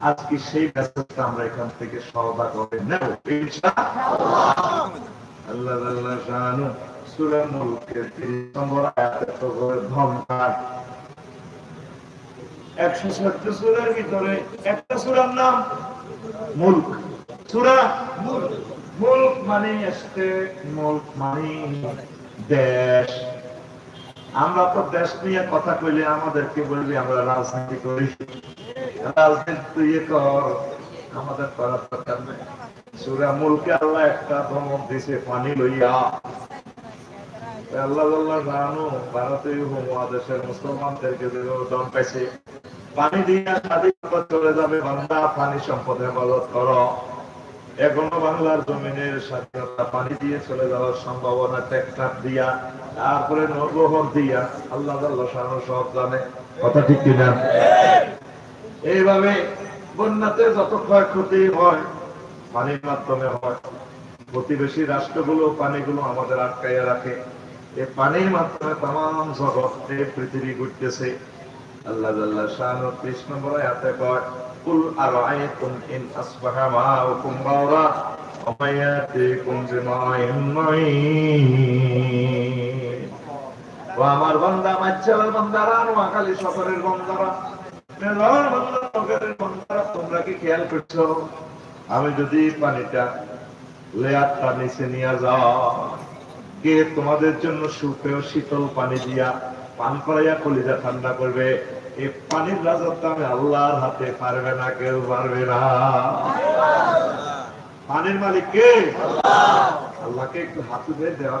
আজকে সেই ব্যস্ততা আমরা এখান থেকে সহদা করে নেব আল্লাহ আল্লাহ সূরা মুলকের 30 নম্বর ধমকার একশো সূরার ভিতরে একটা সূরার নাম মুলক। সূরা মুলক। মানে আসতে মুলক মানে দেশ। আমরা তো দেশ নিয়ে কথা কইলে আমাদেরকে বলবি, আমরা রাজনীতি করি। আমাদের করার দরকার নেই সুরা মুলকে আল্লাহ একটা দিছে, পানি লইয়া। আল্লাহ আল্লাহ জানো ভারতীয় উপমহাদেশের মুসলমানদেরকে দম পানি দিয়া চলে যাবে পানি সম্পদ হেফাজত করো। এখনও বাংলার জমিনের স্বাধীনতা পানি দিয়ে চলে যাওয়ার সম্ভাবনা ট্যাক্টার দিয়া, তারপরে নৌবহর দিয়া আল্লাহ আল্লাহ সব জানে। কথা ঠিক কিনা? এইভাবে বন্যাতে যত ক্ষয়ক্ষতি হয়, পানির মাধ্যমে হয়, প্রতিবেশী রাষ্ট্রগুলো পানিগুলো আমাদের আটকাইয়া রাখে। এই পানির মাধ্যমে তাম জগৎ এই পৃথিবী ঘুরতেছে। আল্লাহ আল্লাহ শাহন কৃষ্ণ বলে এতে কয়, কুল আর আয়তুম ইন আসবাহা মা হুকুম বাওরা অমায়াতিকুম বিমাইন মাইন। ও আমার বন্দা মাচ্চালার বন্দারা নোয়াখালী সফরের বন্দারা আমি যদি পানিটা লেয়ারটা নিচে নিয়ে যাও কে তোমাদের জন্য সুপেয় শীতল পানি দিয়া পান করাইয়া কলিজা ঠান্ডা করবে এই পানির রাজত্ব আমি আল্লাহর হাতে পারবে না, কেউ পারবে না। পানির মালিক কে? আল্লাহকে একটু হাত দেওয়া।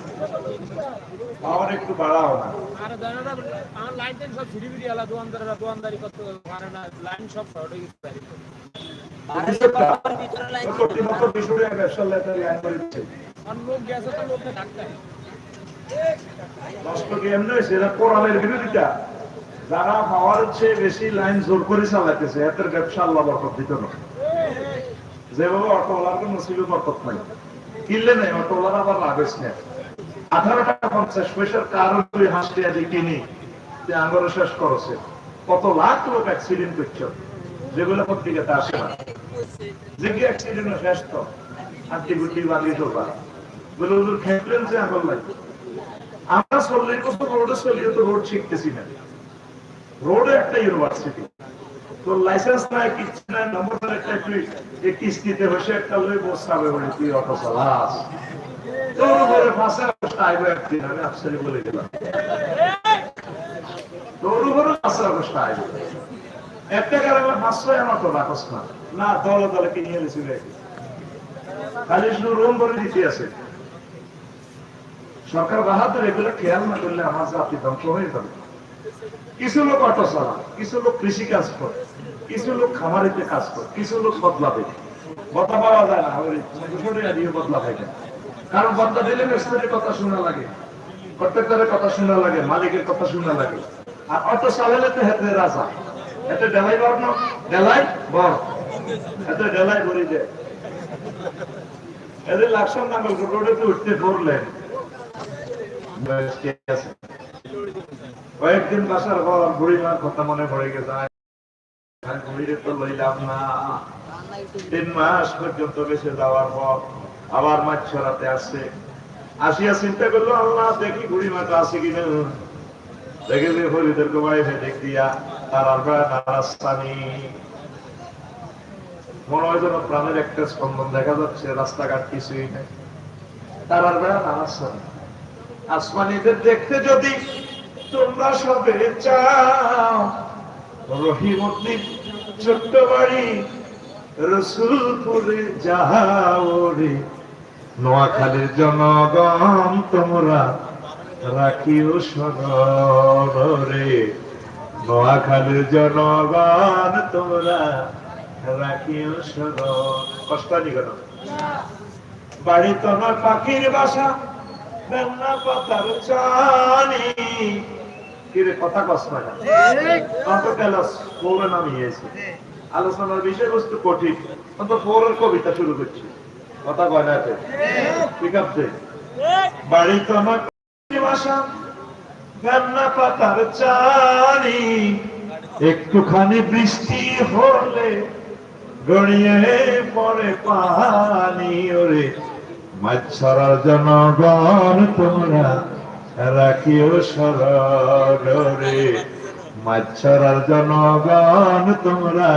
পাওয়ার একটু বাড়াও না। আর দাদা আমার লাইন টাইন সব ছিড়ি বিড়ি আলা দোয়ানদাররা দোয়ানদারি করতে পারে না লাইন সব শর্ট হয়ে গেছে যারা পাওয়ার চেয়ে বেশি লাইন জোর করে চালাইতেছে এদের ব্যবসা আল্লাহ বরকত দিত না যেভাবে অটোওয়ালার কোনো নসিবে বরকত নাই। কিনলে নেই অটোওয়ালার আবার লাভ হয়েছে। না কত লাখ লোক অ্যাক্সিডেন্ট করছ। যেগুলো পত্রিকাতে আসে না। যে কি অ্যাক্সিডেন্ট শেষ তো। আটটি গুটি বাগিয়ে চলবা গুলো গুলো খেললেন যে আঙ্গল লাগে? আমরা চল্লিশ বছর রোডে চলিয়ে তো রোড শিখতেছি না। রোডে একটা ইউনিভার্সিটি তো লাইসেন্স নাই, কিচ্ছু নাই, নম্বর একটা তুই কিস্তিতে বসে একটা লই বসাবে বলে তুই অটো চালাস। আমি বলে দিলাম। একটা কারণে না। না, দলে শুধু রুম দিতে আছে। সরকার বাহাদুর এগুলো খেয়াল না করলে আমার জাতি ধ্বংস হয়ে যাবে। কিছু লোক অটো চালা কিছু লোক কৃষি কাজ করে, কিছু লোক খামারিতে কাজ করে, কিছু লোক বদলাবে। বদলা পাওয়া যায় না বদলা থাকে কারণ বদলা দিলে মিস্ত্রির কথা শোনা লাগে। প্রত্যেকটারের কথা শোনা লাগে, মালিকের কথা শোনা লাগে। আর অটো চালালে তো হেতে রাজা। এতে ডেলাই বর না ডেলাই বর। এতে ডেলাই ভরি দেয় এদের লাকসাম নাঙ্গল রোডে তো উঠতে পড়লেন কয়েকদিন বাসার পর বুড়িমার কথা মনে পড়ে গেছে। তো লইলাম না। তিন মাস পর্যন্ত বেঁচে যাওয়ার পর আবার মাছ ছড়াতে আসছে। আসিয়া চিন্তা করল, আল্লাহ দেখি বুড়ি মাটা আছে কিনা। দেখে যে হরিদের গোবাই দেখ দিয়া, তার আর নারাস্তানি মনে হয় যেন প্রাণের একটা স্পন্দন দেখা যাচ্ছে, রাস্তাঘাট কিছুই নেই। তারার বেড়া নামাচ্ছে না আসমানিদের দেখতে যদি তোমরা সবে চাও রহিমতি ছোট্ট বাড়ি, রসুলপুরে যাও রে। নোয়াখালীর জনগণ, তোমরা রাখিও স্মরণ রে। নোয়াখালীর জনগণ, তোমরা রাখিও স্মরণ কষ্ট নি কেন? বাড়ি তোমার পাখির বাসা, বেলনা পাতার চানি। কিরে কথা কষ্ট না অন্ত ক্যালাস পৌরে নামিয়েছে আলোচনার বিষয়বস্তু কঠিন। অন্ত পৌরের কবিতা শুরু করছি। কথা কয় না? ঠিক আছে। বাড়ি তোমার পাখির বাসা বেলনা পাতার চানি। একটুখানি বৃষ্টি হলে গড়িয়ে পড়ে পানি। ওরে, মাছ ছড়ার জনগণ তোমরা রাখিও সরে মাছ ছড়ার জনগণ তোমরা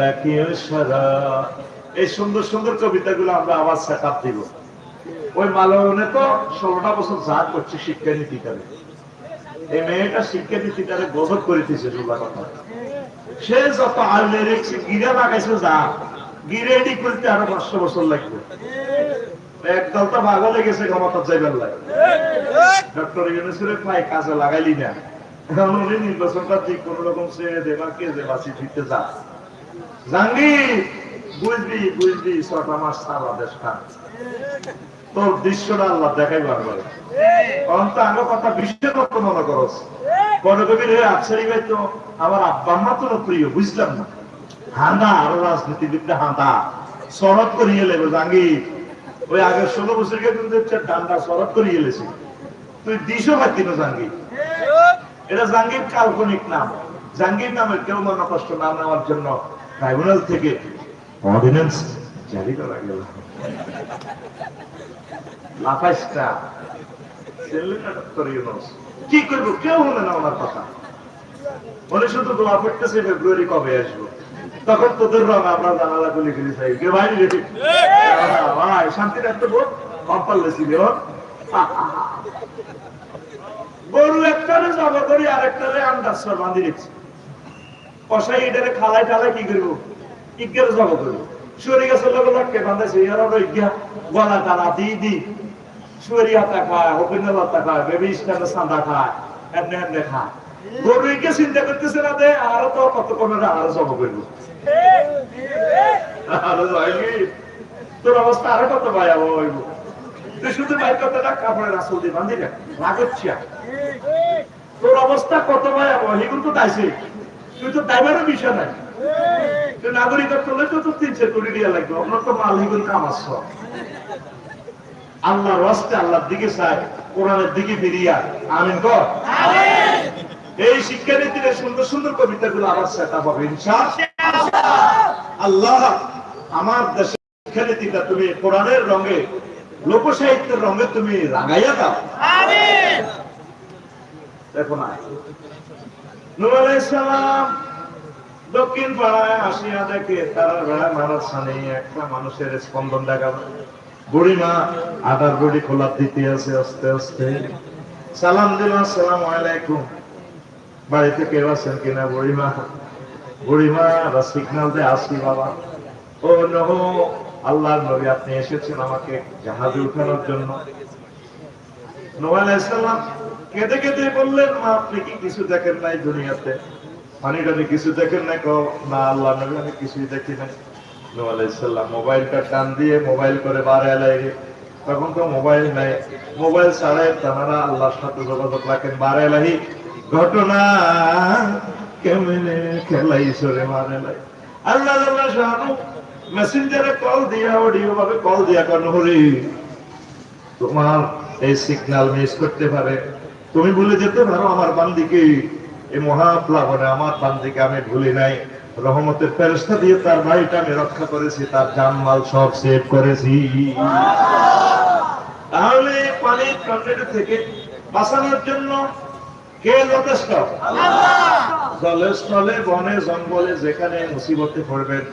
রাখিও সর এই সুন্দর সুন্দর কবিতাগুলো আমরা আবার সেট দিব। ওই মালনে তো ষোলোটা বছর যা করছে শিক্ষা নীতিকারে এই মেয়েটা শিক্ষা নীতিকারে গজব করিতেছে সুলা কথা। সে যত আলে রেখেছে গিরে লাগাইছে যা, গিরে এডি করতে আরও পাঁচশো বছর লাগবে। একদল তো ভাগ হয়ে গেছে ক্ষমতা যাইবার লাগে। ডক্টর ইউনুসের প্রায় কাজে লাগাইলি না। নির্বাচনটা ঠিক কোন রকম সে দেবা কে যে বাঁচি ফিরতে যা। জাহাঙ্গীর! বুঝবি বুঝবি সারা দেশ তোর দৃশ্যটা আল্লাহ দেখাই পারবে অন্ত আগে কথা মনে করস। ভাই তো আমার আব্বা মা তো প্রিয় বুঝলাম না। হাঁদা, আরও রাজনীতিবিদটা হাঁদা। শরৎ করিয়ে লেবে জাঙ্গির ওই আগের ষোলো বছরকে কিন্তু ডান্ডা শরৎ করিয়ে লেছি তুই দিশও পাচ্ছি না জাঙ্গি এটা জাঙ্গির কাল্পনিক নাম। জাঙ্গির নামের কেউ মনে কষ্ট না নেওয়ার জন্য ট্রাইব্যুনাল থেকে অর্ডিন্যান্স জারি করা গেল লাফাইসটা কি করব? কেউ হলে না ওনার কথা। মনে শুধু দোয়া করতেছে ফেব্রুয়ারি কবে আসব। তখন তোদের রং আমরা জানালা গুলি গুলি চাই কে ভাই রে ভাই, শান্তি রাখতে বল। কম্পাল্লে ছিল গরু একটারে জবা করি আর একটারে আন্দাজ বাঁধি রেখছি। কষাই এটারে খালাই টালাই কি করব? ইজ্ঞের জবা করব শুয়ারি গাছের লোক লোককে বাঁধাইছে এরা ইজ্ঞা গলা টানা দি দি শুয়ারি হাতা খায় হপিনের হাতা খায়, বেবি স্ট্যান্ডে সান্দা খায়, এমনি এমনি খায়। গরুকে চিন্তা করতেছে না দে, আরও তো কত কমে আরও জমা করব তোর অবস্থা আরও কত ভাই হইব তুই শুধু ভাই কথাটা কাপড়ের আসল দিয়ে বান্ধি রাখ। লাগছিয়া তোর অবস্থা কত ভাই হিগুন তো দাইছে তুই তো দাইবারও বিষয় নাই। নাগরিকত্ব হলে তো তিনশো কোটি দিয়া লাগবে। আপনার তো মাল কামাচ্ছ আল্লাহর রাস্তে আল্লাহর দিকে চাই কোরআনের দিকে ফিরিয়া। আমিন কর? এই শিক্ষানীতির সুন্দর সুন্দর কবিতাগুলো আবার সেটা হবে আল্লাহ আমার দেশের শিক্ষানীতিটা তুমি কোরআনের রঙে লোক সাহিত্যের রঙে তুমি রাঙাইয়া দাও। দেখো না। নূর আলাইহিস সালাম। দক্ষিণ পাড়ায় আসিয়া দেখে তারা বেড়ায় মারার সামনে একটা মানুষের স্পন্দন দেখা যায়। বুড়িমা আটার বড়ি খোলা দিতে আছে আস্তে আস্তে। সালাম দিল, আসসালাম আলাইকুম। বাড়িতে কেউ আছেন কিনা বুড়িমা? বুড়িমা বা সিগনাল দিয়ে আসি বাবা। ও নহ আল্লাহর নবী, আপনি এসেছেন আমাকে জাহাজে উঠানোর জন্য। নোয়াল ইসলাম কেঁদে কেঁদে বললেন, মা, আপনি কি কিছু দেখেন নাই দুনিয়াতে? পানি টানি কিছু দেখেন নাই? কও, না, আল্লাহ নবী, আমি কিছুই দেখি নাই। নোয়াল ইসলাম মোবাইলটা টান দিয়ে মোবাইল করে বাড়ায় লাগে তখন তো মোবাইল নাই। মোবাইল ছাড়াই তারা আল্লাহর সাথে যোগাযোগ রাখেন। বাড়ায় লাগি ঘটনা কেমনে খেলাই সরে মারে লাই আল্লাহ আল্লাহ শাহানু, মেসেঞ্জারে কল দিয়া অডিও ভাবে কল দিয়া কেন, হরি, তোমার এই সিগন্যাল মিস করতে পারে। তুমি ভুলে যেতে পারো আমার বান্দিকে। এই মহাপ্লাবনে আমার বান্দিকে আমি ভুলি নাই। রহমতের ফেরস্তা দিয়ে তার বাড়িটা আমি রক্ষা করেছি, তার জানমাল সব সেভ করেছি। তাহলে পানির টর্নেডো থেকে বাঁচানোর জন্য কে যথেষ্ট? জলে স্থলে বনে, জঙ্গলে, যেখানে মুসিবতে পড়বেন,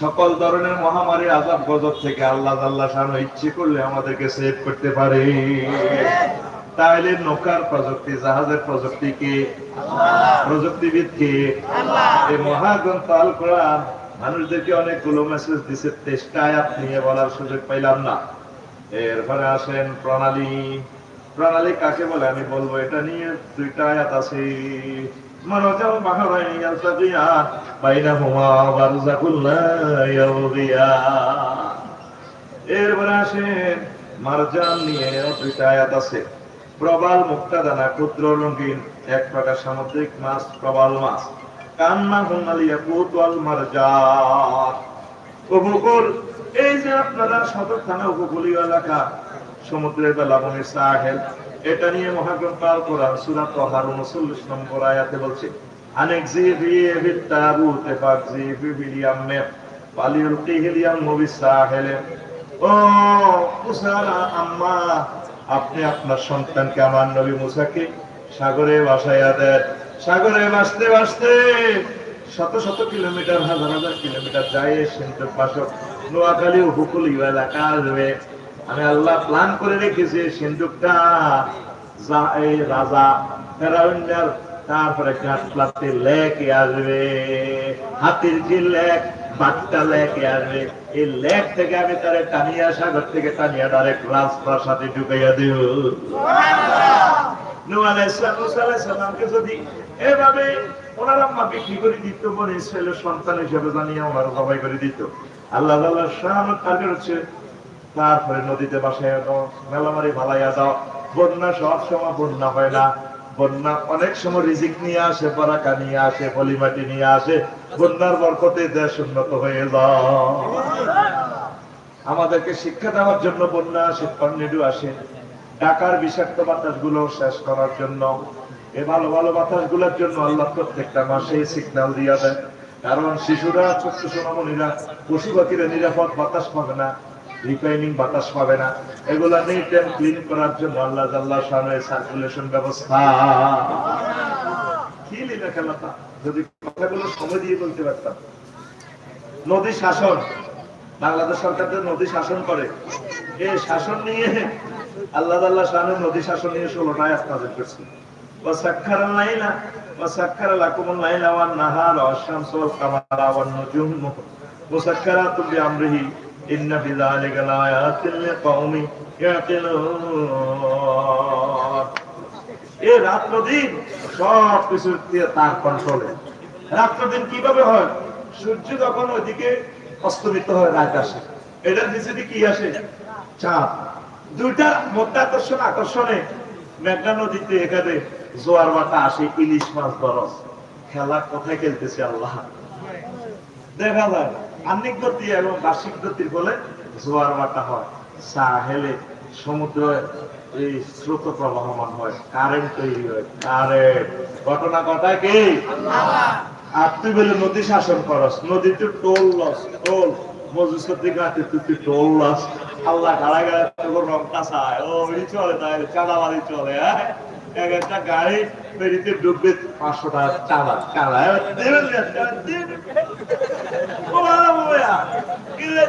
সকল ধরনের মহামারী আজাব গজব থেকে আল্লাহ আল্লাহ শান ইচ্ছে করলে আমাদেরকে সেভ করতে পারে। তাহলে নৌকার প্রযুক্তি জাহাজের প্রযুক্তি কি? প্রযুক্তিবিদ কে? এই মহাগ্রন্থ আল কোরআন মানুষদেরকে অনেকগুলো মেসেজ দিছে তেষ্টা আয়াত নিয়ে বলার সুযোগ পাইলাম না। এরপরে আসেন প্রণালী। প্রণালী কাকে বলে? আমি বলব এটা নিয়ে দুইটা আয়াত আছে। এরপরে আসেন মারজান নিয়ে দুইটা আয়াত আছে। প্রবাল মুক্তাদানা ক্ষুদ্র রঙিন, এক প্রকার সামুদ্রিক মাছ, প্রবাল মাছ। কান্না হুনালিয়া কুতওয়াল মারজান উপকূল এই যে আপনারা সদর থানা উপকূলীয় এলাকা, সমুদ্রের বেলাবনী সাহেল, এটা নিয়ে মহাগ্রন্থ আল কোরআন, সূরা তাহার 39 নম্বর আয়াতে বলছে, আনেক জিবি বিত তাবুতে ফাকজি ফি ইয়ামে ওয়ালিউলকিহি ইয়ামু বিসাহেলে। ও মুসারা আম্মা আপনি আপনার সন্তানকে আমার নবী মুসাকে সাগরে বাসাইয়া দেন। সাগরে বাসতে বাসতে শত শত কিলোমিটার, হাজার হাজার কিলোমিটার যায় সিন্ধুর পাশক নোয়াখালী উপকূল এলাকা আসবে আমি আল্লাহ প্ল্যান করে রেখেছি সিন্ধুকটা। যা এই রাজা ফেরাউন্ডার তারপরে কাঠপ্লাতে লেকে আসবে। হাতির যে লেক। বাট্টা লেকে আসবে এই লেক থেকে আমি তারে টানিয়া, সাগর থেকে টানিয়া ডাইরেক্ট রাজপ্রাসাদে ঢুকাইয়া দিব করে দিত সন্তান হিসেবে জানিয়ে জবাই করে আল্লাহ তারপরে নদীতে বাসায় মেলামারি ভালাইয়া দাও। বন্যা সব সময় বন্যা হয় না। বন্যা অনেক সময় রিজিক নিয়ে আসে, পরাকা নিয়ে আসে, পলিমাটি নিয়ে আসে, বন্যার বরকতে দেশ উন্নত হয়ে আমাদেরকে শিক্ষা দেওয়ার জন্য বন্যা আসে টর্নেডো আসে। ঢাকার বিষাক্ত বাতাসগুলো শেষ করার জন্য, এ ভালো ভালো বাতাসগুলোর জন্য আল্লাহ প্রত্যেকটা মাসে সিগন্যাল দিয়া দেয় কারণ শিশুরা, ছোট্ট সোনামণিরা, পশু পাখিরা নিরাপদ বাতাস পাবে না। রিফাইনিং বাতাস পাবে না এগুলা নিট এন্ড ক্লিন করার জন্য আল্লাহ জাল্লাহ শানের সার্কুলেশন ব্যবস্থা কি লীলা খেলাটা যদি কথাগুলো সময় দিয়ে বলতে পারতাম নদী শাসন বাংলাদেশ সরকার যে নদী শাসন করে এই শাসন নিয়ে আল্লাহ আল্লাহ শাহের নদী শাসন নিয়ে ষোলোটা আয়াত নাজিল করছে وسخر الليل وسخر لكم الليل والنهار والشمس والقمر والنجوم مسخرات بأمره إن في ذلك لآيات لقوم يعقلون এই রাত্র দিন সব কিছু দিয়ে তার কন্ট্রোলে রাত্র দিন কিভাবে হয় সূর্য যখন ওইদিকে অস্তমিত হয় রাত আসে এটার নিচে দিয়ে কি আসে চাঁদ দুইটা মধ্যে আকর্ষণ আকর্ষণে মেঘনা নদীতে এখানে জোয়ার বাটা আসে ইলিশ মাছ বরস খেলা কোথায় খেলতেছে আল্লাহ দেখা যায় আন্নিক গতি এবং বার্ষিক গতির বলে জোয়ার বাটা হয়। সাহেলে সমুদ্র এই স্রোত প্রবাহমান হয় কারেন্ট তৈরি হয় কারেন্ট ঘটনা কথায় কি? আর তুই বলে নদী শাসন করস, নদীতে টোল লস, টোল। মজুসতি গাতে তুই টোল লস। আল্লাহ গাড়া গাড়া তোর রং কাঁচায়। ও চলে তাই চাঁদাবাড়ি চলে হ্যাঁ? এক একটা গাড়ি ফেরিতে ডুববে পাঁচশো টাকা কিরে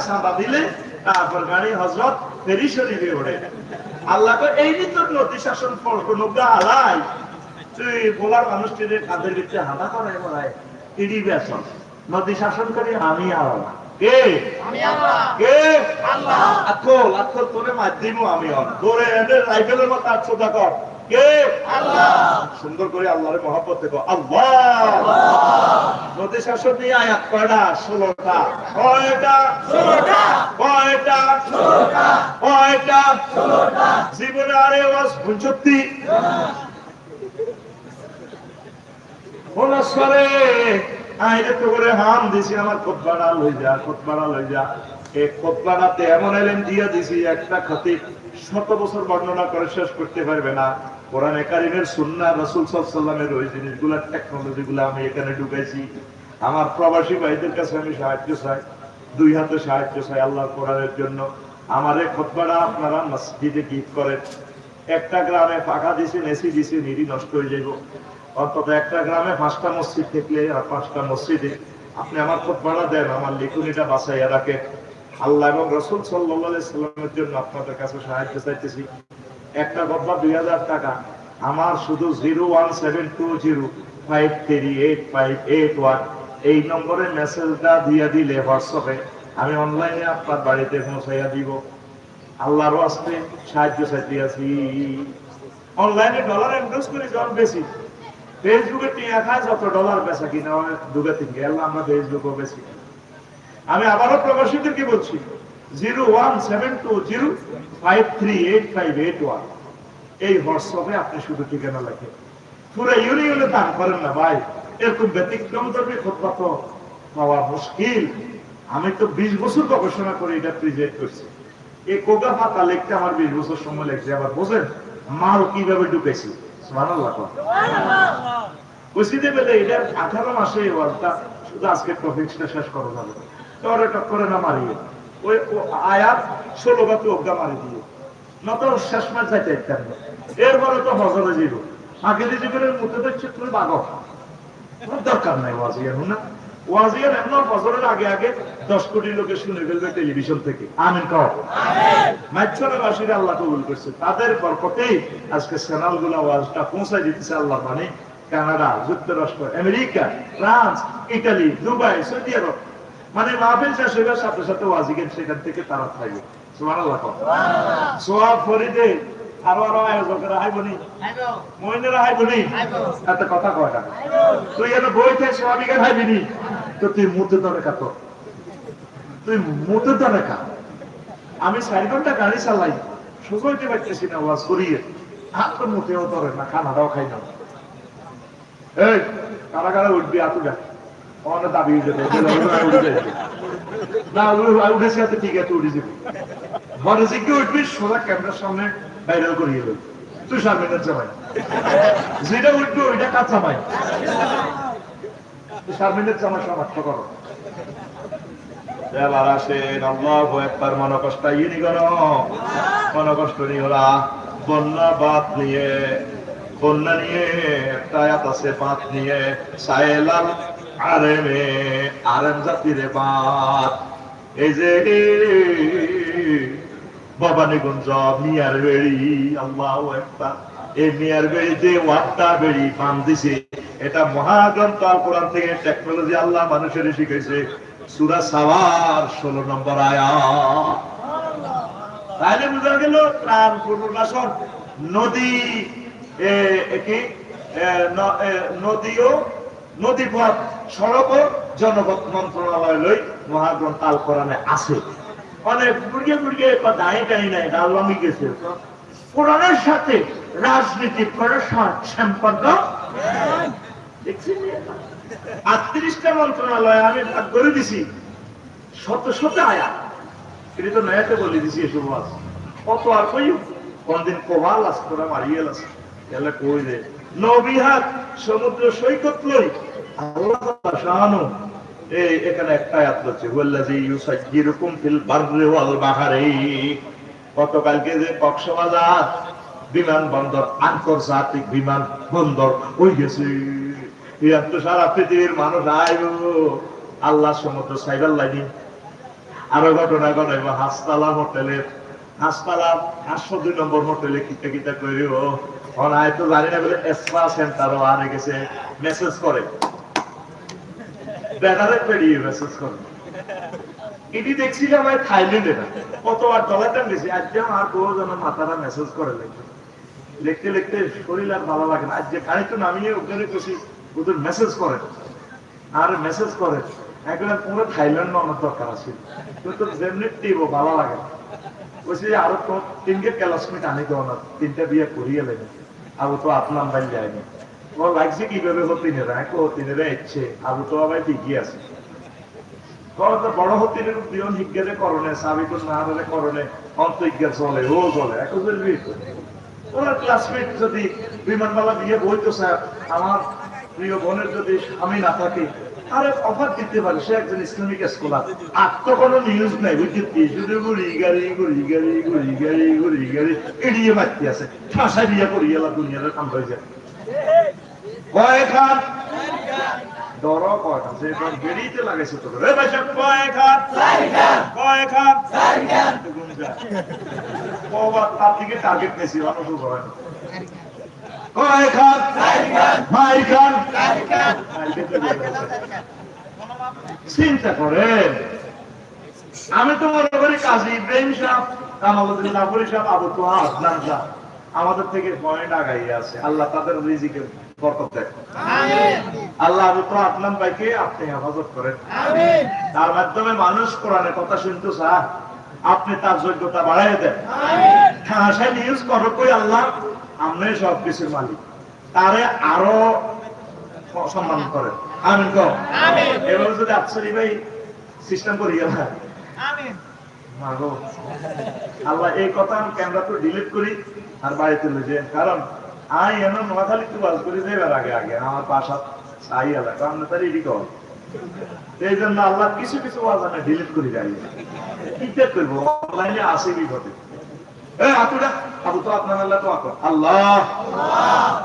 সাদা দিলে তারপর গাড়ি হজরত ফেরি শরীরে ওড়ে। আল্লাহ তো এই নি তোর নদী শাসন নব্বই আলাই তুই বলার মানুষটির কাঁধের ভিতরে ইডি বেসন নদী শাসন করি আমি আল্লাহ কে? কে? আতকল আতকল তোরে মাধ্যম আমি তোরে এদের রাইফেলের মতো আটশো কর। কে? সুন্দর করে আল্লাহর মহব্বত দেখো। আল্লাহ! নদী শাসন নিয়ে আয়াত কয়টা? ষোলোটা। কয়টা? ষোলোটা। কয়টা? ষোলোটা। কয়টা? ষোলোটা। জীবনে আরে ওয়াজ করে দিছি, আমার আমি এখানে আমার প্রবাসী ভাইদের কাছে আমি সাহায্য চাই, দুই হাতে সাহায্য চাই আল্লাহ কোরআনের জন্য। আমার এই খোদবাড়া আপনারা মসজিদে গীত করেন। একটা গ্রামে ফাঁকা দিছি নেসি দিছি নিরি নষ্ট হয়ে যাইব। অন্তত একটা গ্রামে পাঁচটা মসজিদ থাকলে আর পাঁচটা মসজিদে আপনি আমার খুব ভাড়া দেন, আমার লিখুনিটা বাসাইয়া রাখেন। আল্লাহ এবং রসুল সাল্লামের জন্য আপনাদের কাছে সাহায্য চাইতেছি। একটা গব্বা দুই হাজার টাকা। আমার শুধু zero one seven two zero five three eight five eight one. এই নম্বরে মেসেজটা দিয়ে দিলে হোয়াটসঅ্যাপে আমি অনলাইনে আপনার বাড়িতে পৌঁছাইয়া দিব। আল্লাহরও আসতে সাহায্য চাইতে আছি অনলাইনে ডলার ইনভেস্ট করে যখন বেশি। ফেসবুকে টিয়া যত ডলার বেচা কিনা দুগে তিনকে আল্লাহ আমরা ফেসবুকও বেশি আমি আবারও প্রবাসীদেরকে বলছি, zero one seven two zero five three eight five eight one. এই হোয়াটসঅ্যাপে আপনি শুধু ঠিকানা লেখেন। পুরো ইউনিয়নে দান করেন না ভাই, এরকম ব্যতিক্রম ধর্মী তো পাওয়া মুশকিল। আমি তো বিশ বছর গবেষণা করে এটা প্রেজেন্ট করছি। এই কোকা ফাতা লিখতে আমার বিশ বছর সময় লেগেছে, আবার বোঝেন মাল কীভাবে ঢুকেছি? সুবহানাল্লাহ। পেলে আঠারো মাসে ওয়ার্ডটা শুধু আজকে শেষ করা যাবে। না মারিয়ে। ওই আয়াত ষোলো গাতে অজ্ঞা মারি দিয়ে। নত শেষ মাস যাইতে ইত্যাদ এরপরে তো হজরে জিরো আগে জীবনের মধ্যে দেখছে তুমি বাঘ দরকার নাই ওয়াজিয়ার না। ওয়াজিয়ার এমন ফজরের আগে আগে দশ কোটি লোকে শুনে ফেলবে টেলিভিশন থেকে। আমিন কও। মাইছরাবাসীর আল্লাহ কবুল করছে। তাদের বরকতেই আজকে চ্যানেল ওয়াজটা পৌঁছাই দিতেছে আল্লাহ মানে কানাডা যুক্তরাষ্ট্র America France Italy Dubai Saudi Arab. মানে মাহফিল শেষ হইবার সাথে সাথে সেখান থেকে তারা থাকবে সোয়াব ফরিদে আরও আরও আয়োজকেরা হাইবনি মহিলারা হাইবনি এত কথা কয় না। তুই হাইবিনি তো তুই মুতে ধরে কাত তুই মুতে ধরে কা আমি চারি ঘণ্টা গাড়ি চালাই পাইতেছি না ওয়াজ করিয়ে। হাত তো মুতেও ধরে না খানাটাও খাই না। এই কারা কারা উঠবি আতু যা। অনেক দাবি উঠে না উঠেছি ঠিক আছে উঠে যাবে। ঘরে কেউ উঠবি সোজা ক্যামেরার সামনে ভাইরাল করিয়ে দেবে। তুই শারমিনের জামাই যেটা উঠবে ওইটা কাজ জামাই তুই শারমিনের জামাই শনাক্ত করো। নিয়ে, বন্যা নিয়ে, একটা আছে বাদ নিয়ে সাইলাল আরেমে, আরেম জাতিরে বাদ এই যে ভবানীগঞ্জ মিয়ার বেড়ি, আল্লাহ এই মিয়ার বেড়ি পান দিছে, এটা মহাগ্রন্থ কোরআন থেকে টেকনোলজি আল্লাহ মানুষের শিখেছে সুরা সাওয়ার, ষোলো নম্বর আয়া। তাহলে বোঝা গেল, প্রাণ পুনর্বাসন নদী কি? নদীও নদী পথ সড়ক জনপথ মন্ত্রণালয় লই মহাগ্রন্থ আল কোরআনে আছে। অনেক মুরগে মুরগে দাঁড়ি টাই নাই গেছে। কোরআনের সাথে রাজনীতি সম্পর্ক? দেখছেন? আটত্রিশটা মন্ত্রণালয়, আমি ভাগ করে দিছি। শত শত আয়া তো নয়াতে বলে দিছি এসব আজ কত আর কই? কোনদিন কোবাল আস তোরা মারিয়ে লাস গেলে কই রে? নবিহাত সমুদ্র সৈকত লই আল্লাহ এই, এখানে একটা আয়াত হচ্ছে ওয়াল্লাযী ইউসাজ্জিরুকুম ফিল বাররি ওয়াল বাহরি। গতকালকে যে কক্সবাজার আন্তর্জাতিক বিমান বন্দর হয়ে গেছে সারা পৃথিবীর মানুষ আইব। আল্লাহ সমুদ্র সাইবার লাইনি। আরও ঘটনা ঘটাইব, হাসপাতালা হোটেলের হাসপাতালা আটশো দুই নম্বর হোটেলে কিতা কিতা করিব অনায় তো জানি না বলে, এসপা সেন্টারও আনে গেছে, মেসেজ করে। ব্যানারে পেরিয়ে মেসেজ করে এটি দেখছি যে আমার থাইল্যান্ডে না। কতবার ডলারটা গেছি আজকে আমার বউ যেন মাথাটা মেসেজ করে লিখতে লিখতে লিখতে শরীর আর ভালো লাগে না। আজকে গাড়ি তো নামিয়ে ওখানে বসি ওদের মেসেজ করে। আর মেসেজ করে। একবার পুরো থাইল্যান্ড আমার দরকার আছে। কিন্তু যেমনি টিব ভালো লাগে। বলছি আরও তো তিনটে ক্যালাসমিট আনি দেবো না। তিনটা বিয়ে করিয়ে লেগে আবু তো আপনার বাড়ি যায়নি ও লাগছে কীভাবে হতিনেরা এক হতিনেরা ইচ্ছে আবু তো ঠিকই আছে। বিমানবালা বিয়ে বইতো, স্যার, আমার প্রিয় বোনের যদি না থাকে, আরে অফার দিতে পারে, সে একজন ইসলামিক স্কলার আর তো কোনো নিউজ নাই বুঝতে শুধু গুড়ি গাড়ি গুড়ি গাড়ি, গুড়ি এড়িয়ে আছে। ঠাসা বিয়ে করি এলা দুনিয়ার কাম হয়ে যায়। রে ভাই সাহেব কবা তার টার্গেট বেশি, মানুষ না। কয় খান। মাই চিন্তা করে আমি তো মনে করি কাজী ইব্রাহিম সাহ কামালুদ্দিন লাফুরি সাহ আবু তো আদনান সাহ আমাদের থেকে পয়েন্ট আগাই আছে। আল্লাহ তাদের রিজিকে বরকত আল্লাহ আবু তো ভাইকে আপনি হেফাজত করেন। তার মাধ্যমে মানুষ কোরআনের কথা শুনতে আপনি তার যোগ্যতা বাড়াই দেন। ঠাঁসাই নিউজ করো কই আল্লাহ আপনি সব কিছুর মালিক। তারে আরও সম্মান করেন। আমিন কম এভাবে যদি আফসারি ভাই সিস্টেম করি গেল। আল্লাহ এই কথা আমি ক্যামেরা তো ডিলিট করি আর বাড়িতে লই কারণ আই এমন নোয়াখালী তো বাস করি যাইবার আগে আগে আমার পাশা চাই এলাকা আমরা তার এদিকে হবে। এই জন্য আল্লাহ কিছু কিছু ওয়াজ আমি ডিলিট করি যাই কিতে করব অনলাইনে আসে বিপদে এ আতুরা আবু তো আপনার আল্লাহ তো আকর আল্লাহ!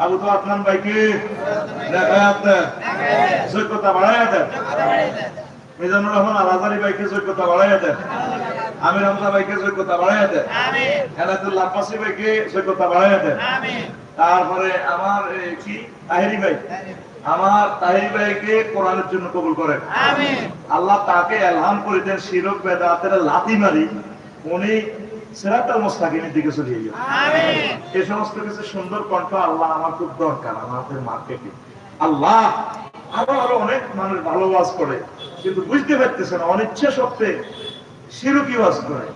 আবু তো আপনার ভাইকে দেখায় দেন যোগ্যতা বাড়ায় দেন। মিজানুর রহমান আলাজারি ভাইকে যোগ্যতা বাড়ায় দেন। আমির হামজা ভাইকে যোগ্যতা বাড়ায় দেন। এনায়তুল্লাহ আব্বাসী ভাইকে যোগ্যতা বাড়ায় দেন। তারপরে আমার কি? তাহেরি ভাই। আমার তাহেরি ভাইকে কোরআনের জন্য কবুল করেন। আল্লাহ তাকে এলহাম করে দেন শিরক বেদাতের লাথি মারি উনি সেরাতাল মুস্তাকিমের দিকে চলে গেল এই সমস্ত কিছু সুন্দর কণ্ঠ আল্লাহ আমার খুব দরকার আমাদের মার্কেটে। আল্লাহ আরও আরও অনেক মানুষ ভালো ওয়াজ করে কিন্তু বুঝতে পারতেছে না অনিচ্ছা সত্ত্বে শিরকি ওয়াজ করে।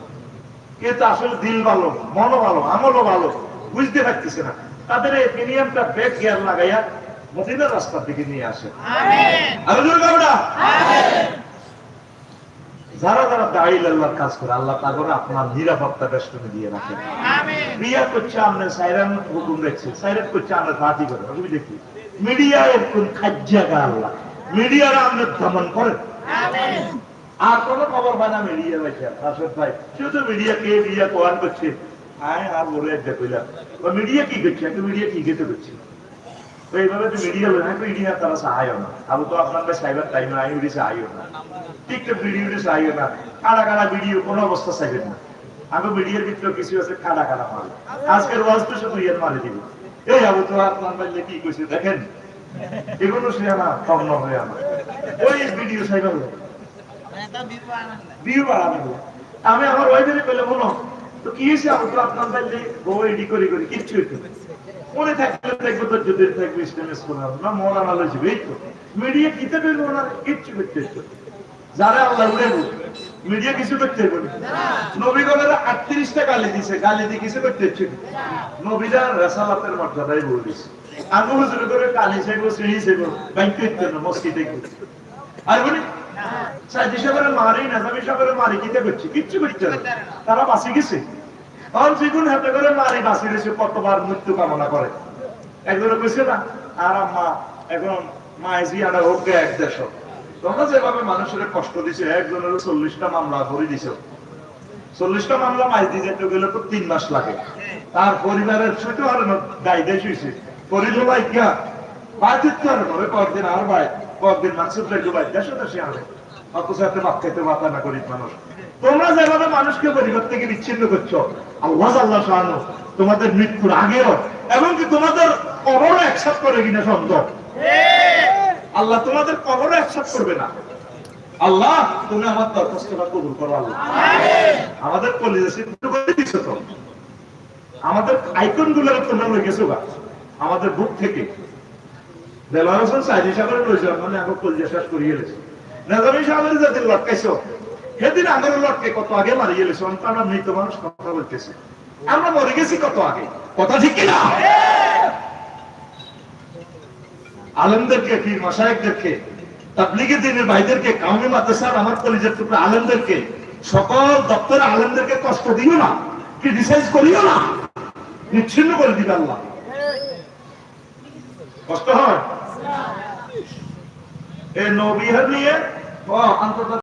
কিন্তু আসলে দিল ভালো মনও ভালো আমলও ভালো বুঝতে পারতেছে না। তাদের এই প্রিমিয়ামটা ব্যাগ গিয়ার লাগাইয়া মদিনার রাস্তার দিকে নিয়ে আসে। যারা যারা দাঁড়িয়ে আল্লাহর কাজ করে আল্লাহ তা করে আপনার নিরাপত্তা বেষ্টনে দিয়ে রাখেন ক্রিয়া করছে আমরা সাইরান হুকুম দেখছি সাইরান করছে আমরা ফাঁকি করে। আমি দেখি মিডিয়া এরকম খাজ্জাগা আল্লাহ। মিডিয়ারা আমরা দমন করেন আর কোন খবর পায় না মিডিয়া ভাইছে আসর ভাই শুধু মিডিয়া কে মিডিয়া কোয়ান করছে? আয় আর বলে একটা কইলাম মিডিয়া কি করছে? একটা মিডিয়া কি খেতে করছে? তো এইভাবে তো মিডিয়া লোক না মিডিয়া তারা সাহায্য না। আবু তো আপনার ভাই সাইবার না আইউডি সাহায্য না। টিকটক ভিডিও সাহায্য না। কারা কারা ভিডিও কোনো অবস্থা চাইবেন না। আগে মিডিয়ার ভিতরে কিছু আছে কারা কারা মাল। আজকের ওয়াজ তো শুধু ইয়ার মারে দিব। এই আবু তো আপনার ভাই কি কইছে দেখেন? এগুলো সে না তন্ন হয়ে আমার। ওই ভিডিও সাইবার ভিউ বাড়ানো আমি আমার ওয়াইফের পেলে বলো তো কি হয়েছে? আমি তো আপনার বাইরে বউ এডি করে করে কিচ্ছু হইতো। মনে থাকলে দেখব তো যদি থাকবে স্টেমেস করে না, মন আনালো যাবে এই তো। মিডিয়া কিতে পেল না কিচ্ছু করতে যারা আল্লাহ উড়ে মিডিয়া কিছু করতে না। নবীগণের আটত্রিশটা গালি দিছে, গালি দিয়ে কিছু করতে হচ্ছে নবীরা রেসালাতের মর্যাদাই বলে দিছে। আঙ্গুল হুজুর করে কালি সেগো সিঁড়ি সেগো ব্যাংক না, মসজিদে আর বলি করে করে। যেভাবে মানুষের কষ্ট দিছে একজনের চল্লিশটা মামলা করে দিছে। চল্লিশটা মামলা মাইজ যেতে গেলে তো তিন মাস লাগে। তার পরিবারের ছোট আর দায় দেশ হয়েছে পরিবার ভাই কিয়া নয় কয়েকদিন আর ভাই দেশে আনে। অথচ এত খেতে মাথা না গরিব মানুষ। তোমরা যেভাবে মানুষকে পরিবার থেকে বিচ্ছিন্ন করছ, আল্লাহ আল্লাহ সাহানো তোমাদের মৃত্যুর আগেও, এমনকি তোমাদের কবরও একসাথ করে কিনা সন্দেহ। আল্লাহ তোমাদের কবরও একসাথ করবে না। আল্লাহ, তুমি আমার দরখাস্তটা কবুল করো আল্লাহ। আমাদের কলেজে সিদ্ধ করে দিছো তো। আমাদের আইকনগুলো তোমরা লই গেছো গা। আমাদের বুক থেকে। দেলোয়ার হোসেন সাইদি সাগরের লইছো মানে আগে কলেজে শেষ করিয়ে গেছে সেদিন আমাদের লটকে কত আগে আমরা মৃত মানুষ কথা বলতেছি। আমরা মরে গেছি কত আগে? কথা ঠিক কিনা? আলমদেরকে, পীর তাবলিগের দিনের ভাইদেরকে, কাউমি মাদ্রাসার আমার কলেজের টুকরা আলমদেরকে, সকল দপ্তরে আলমদেরকে কষ্ট দিও না ক্রিটিসাইজ করিও না, নিচ্ছিন্ন করে দিবে আল্লাহ। কষ্ট হয়? এই নবীহার নিয়ে ও আন্তর্জাতিক